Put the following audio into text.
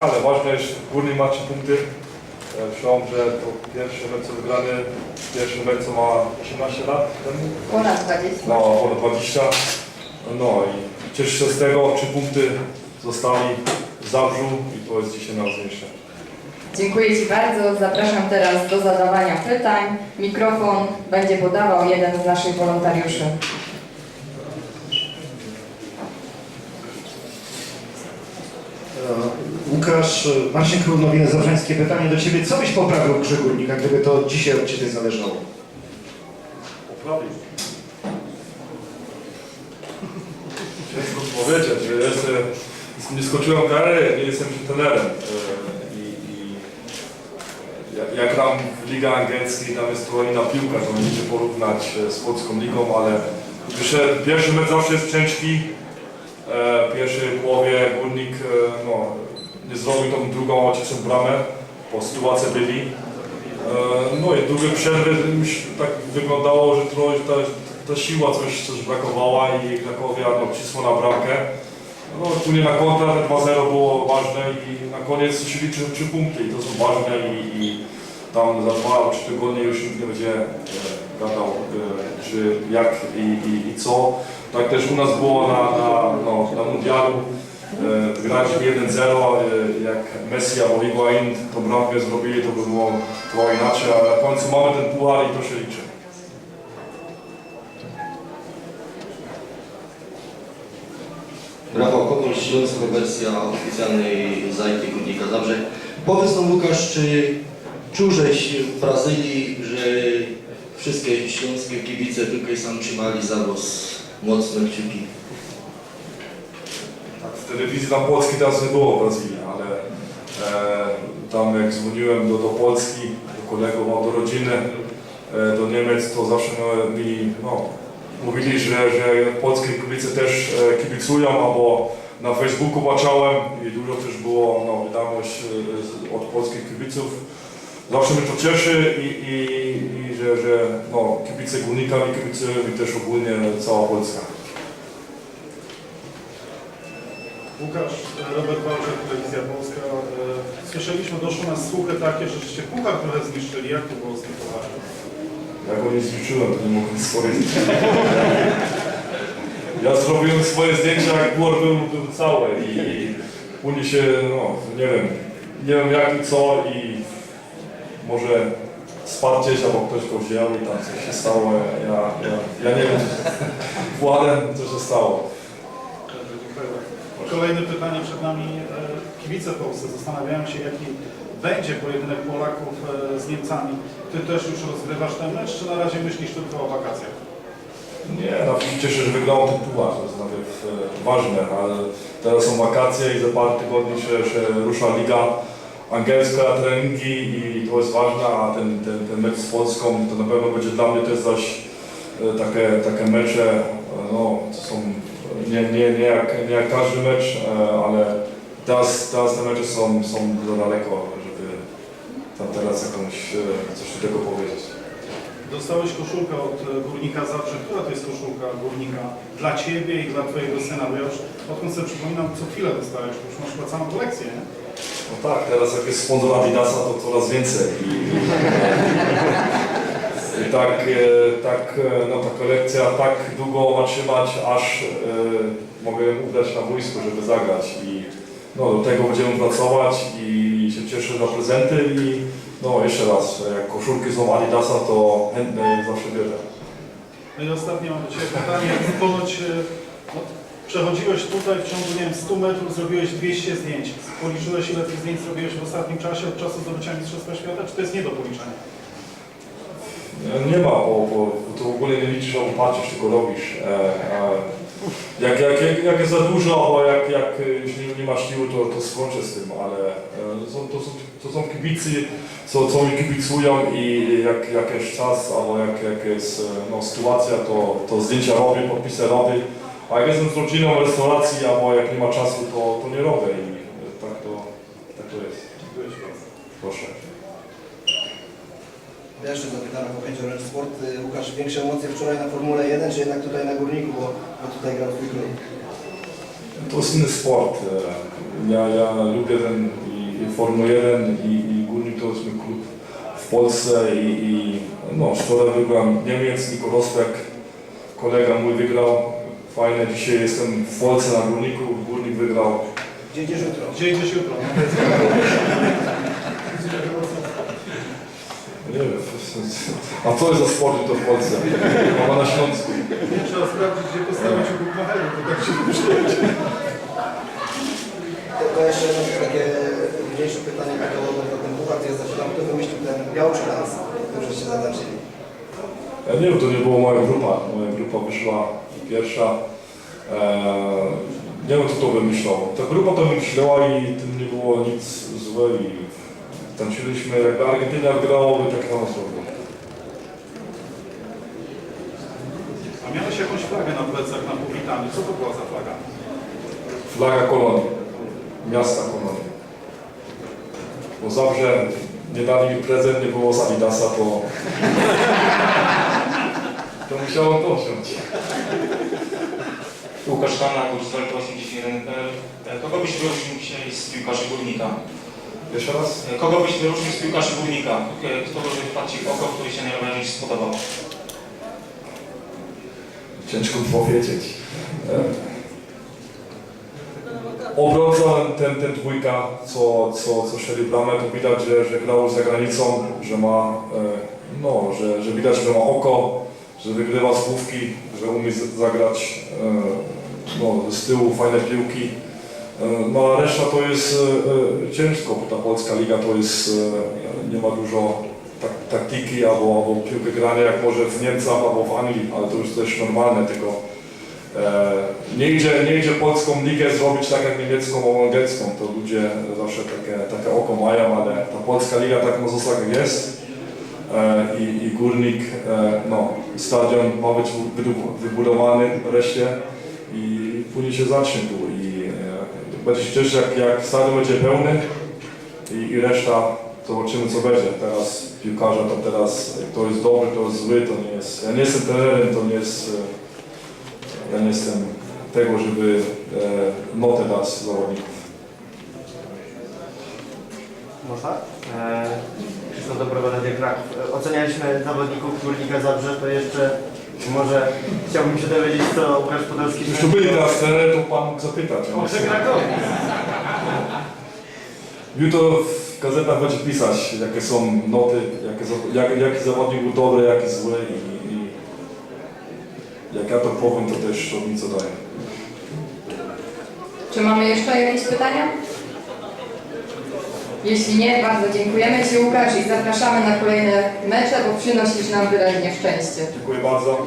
Ale ważne jest, górny ma 3 punkty. E, Myślałem, że to pierwszy mecz co wygrany, pierwszy mecz co ma 18 lat temu. Ponad 20. No, ponad 20. No i cieszę się z tego, 3 punkty zostali w Zabrzu i to jest dzisiaj najważniejsze. Dziękuję Ci bardzo. Zapraszam teraz do zadawania pytań. Mikrofon będzie podawał jeden z naszych wolontariuszy. E, Łukasz, Marcin Król, Nowiny Zabrzeńskie. Pytanie do Ciebie. Co byś poprawił w grze Górnika, gdyby to dzisiaj od Ciebie zależało? Poprawił. Ciężko powiedzieć, że jestem, nie skończyłem kariery, nie jestem trenerem. E, I, i jak, jak gram w Liga Angielskiej, tam jest to inna piłka, to będzie porównać e, z polską ligą, ale myślę, pierwszy mecz zawsze jest ciężki. E, pierwszej połowie Górnik e, no, zrobił tą drugą ciosem bramę, po sytuacji byli. E, No i drugie przerwy tak wyglądało, że trochę ta, ta siła coś, coś brakowała i Krakowia no, cisło na bramkę. No później na kontra te 2-0 było ważne i na koniec się liczy 3 punkty i to są ważne i, i tam za 2-3 tygodnie już nie będzie e, gadał, e, czy jak i, i, i co. Tak też u nas było na, na, no, na mundialu. E, Graliśmy 1-0, e, jak Messi albo Higuain tą bramkę zrobili, to by było trochę inaczej, ale na końcu mamy ten puchar i to się liczy. Rafał Kokoń, śląska wersja oficjalnej zajki Górnika Zabrze. Powiedz nam Łukasz, czy czułeś w Brazylii, że wszystkie śląskie kibice tylko i sam trzymali za was mocne kciuki? Telewizji tam Polski teraz nie było w Brazylii, ale e, tam jak dzwoniłem do, do Polski, do kolegów, do rodziny, e, do Niemiec, to zawsze mi no, mówili, że, że polskie kibice też e, kibicują, albo na Facebooku patrzałem i dużo też było no, wiadomość e, od polskich kibiców. Zawsze mnie to cieszy i, i, i że, że no, kibice Górnika i kibice też ogólnie cała Polska. Łukasz, e, Robert Wałczek, Telewizja Polska. E, Słyszeliśmy, doszły nas słuchy takie, że żeście puchar trochę zniszczyli. Jak to było z tym pucharem? Ja go nie zliczyłem, to nie mogę nic powiedzieć. Ja zrobiłem swoje zdjęcia, jak puchar był, był cały i, i później się, no, nie wiem, nie wiem jak i co i może spadł gdzieś, albo ktoś go wziął i tam coś się stało. Ja, ja, ja nie wiem, władem co się stało. Kolejne pytanie przed nami. E, Kibice Polscy zastanawiają się, jaki będzie pojedynek Polaków e, z Niemcami. Ty też już rozgrywasz ten mecz, czy na razie myślisz tylko o wakacjach? Nie, no cieszę się, że wygrałem ten puchar, to jest nawet e, ważne, ale teraz są wakacje i za parę tygodni się, się rusza liga angielska, treningi i to jest ważne, a ten, ten, ten mecz z Polską to na pewno będzie dla mnie też zaś e, takie, takie mecze, no, to są nie, nie, nie, jak, nie jak każdy mecz, e, ale teraz, teraz te mecze są, są za daleko, żeby tam teraz jakąś e, coś do tego powiedzieć. Dostałeś koszulkę od e, Górnika Zabrze. Która to jest koszulka Górnika dla Ciebie i dla Twojego syna? Bo ja już odkąd sobie przypominam, co chwilę dostałeś, bo już masz chyba całą kolekcję, nie? No tak, teraz jak jest sponsor Adidasa, to coraz więcej. I tak, e, tak e, no, ta kolekcja tak długo ma trzymać, aż e, mogę udać na boisko, żeby zagrać. I no, do tego będziemy pracować i się cieszę na prezenty i no jeszcze raz, jak koszulki są Adidasa, to chętnie zawsze bierze. No i ostatnie mam do Ciebie pytanie. Ponoć e, no, przechodziłeś tutaj w ciągu, nie wiem, 100 metrów, zrobiłeś 200 zdjęć. Policzyłeś, ile tych zdjęć zrobiłeś w ostatnim czasie od czasu zdobycia Mistrzostwa Świata, czy to jest nie do policzenia? Nie ma, bo, bo to w ogóle nie liczysz, albo patrzysz, tylko robisz. E, e, jak, jak, jak, jak jest za dużo, albo jak, jak już nie, masz siły, to, to skończę z tym, ale e, są, to, są, to są kibicy, co, co mi kibicują i jak, jak jest czas, albo jak, jak jest e, no, sytuacja, to, to zdjęcia robię, podpisy robię. A jak jestem z rodziną w restauracji, albo jak nie ma czasu, to, to nie robię i tak to, tak to jest. Dziękuję Ci bardzo. Proszę. Ja jeszcze zapytam po pięciu Orange Sport. Y, Łukasz, większe emocje wczoraj na Formule 1, czy jednak tutaj na Górniku, bo, bo tutaj grał twój klub? To jest inny sport. e, Ja, ja lubię ten i Formuły 1 i, i Górnik to jest mój klub w Polsce i, i no, wczoraj wygrałem Niemiec, Niko Rosberg, kolega mój wygrał, fajne, dzisiaj jestem w Polsce na Górniku, Górnik wygrał, Gdzie idziesz jutro? Gdzie idziesz jutro? nie wiem, a co jest za sport to w Polsce? Mama na Śląsku. Nie trzeba sprawdzić, gdzie postawić u Bukmacheru, to tak się przyjdzie. Tylko jeszcze takie mniejsze pytanie takie o ten puchar, ja zaczynam, kto wymyślił ten biały szklans, który żeście zaznaczyli. Ja nie wiem, to nie była moja grupa. Moja grupa wyszła pierwsza. Eee, nie wiem, kto to wymyślał. Ta grupa to wymyślała i tym nie było nic złe i tańczyliśmy, jak Argentyna grało, by tak samo zrobiło. A miałeś jakąś flagę na plecach na powitaniu. Co to była za flaga? Flaga kolonii, miasta kolonii. Bo zawsze nie dali mi prezent, nie było z Adidasa, to... to musiałem to wziąć. Łukasz Hanna, Kurzwel 81.pl. E, Kogo byś wyróżnił dzisiaj z piłkarzy Górnika? Jeszcze raz? E, Kogo byś wyróżnił z piłkarzy Górnika? E, Kto by wpadł Ci w oko, który się najbardziej spodobał? Ciężko powiedzieć. Obrońca, ten, ten dwójka, co, co, co strzelił bramę, to widać, że, że grał za granicą, że ma, e, no, że, że widać, że ma oko, że wygrywa słówki, że umie zagrać e, no, z tyłu fajne piłki. E, No a reszta to jest ciężko, bo ta polska liga to jest, nie ma dużo taktyki albo, albo piłkę grania jak może w Niemcach albo w Anglii, ale to już też normalne, tylko e, nie, idzie, nie idzie polską ligę zrobić tak jak niemiecką albo angielską, to ludzie zawsze takie, takie oko mają, ale ta polska liga tak na zasadzie jest e, i, i Górnik, e, no, stadion ma być wybu- wybudowany wreszcie i później się zacznie tu i e, będzie się cieszyć jak, jak stadion będzie pełny i, i reszta zobaczymy co będzie. Teraz piłkarza to teraz to jest dobry, to jest zły, to nie jest. Ja nie jestem trenerem, to nie jest. e, Ja nie jestem tego, żeby e, notę dać zawodników. Można? Eee, Krzysztof Dobrowa, Radia Kraków. Ocenialiśmy zawodników Górnika Zabrze, to jeszcze może chciałbym się dowiedzieć, co Łukasz Podolski... Już tu byli teraz trener, to pan mógł zapytać. Może jestem- Krakowi. Jutro w w gazetach będzie pisać, jakie są noty, jakie, jak, jaki zawodnik był dobry, jaki zły i, i jak ja to powiem, to też to mi co daje. Czy mamy jeszcze jakieś pytania? Jeśli nie, bardzo dziękujemy Ci Łukasz i zapraszamy na kolejne mecze, bo przynosisz nam wyraźnie szczęście. Dziękuję bardzo.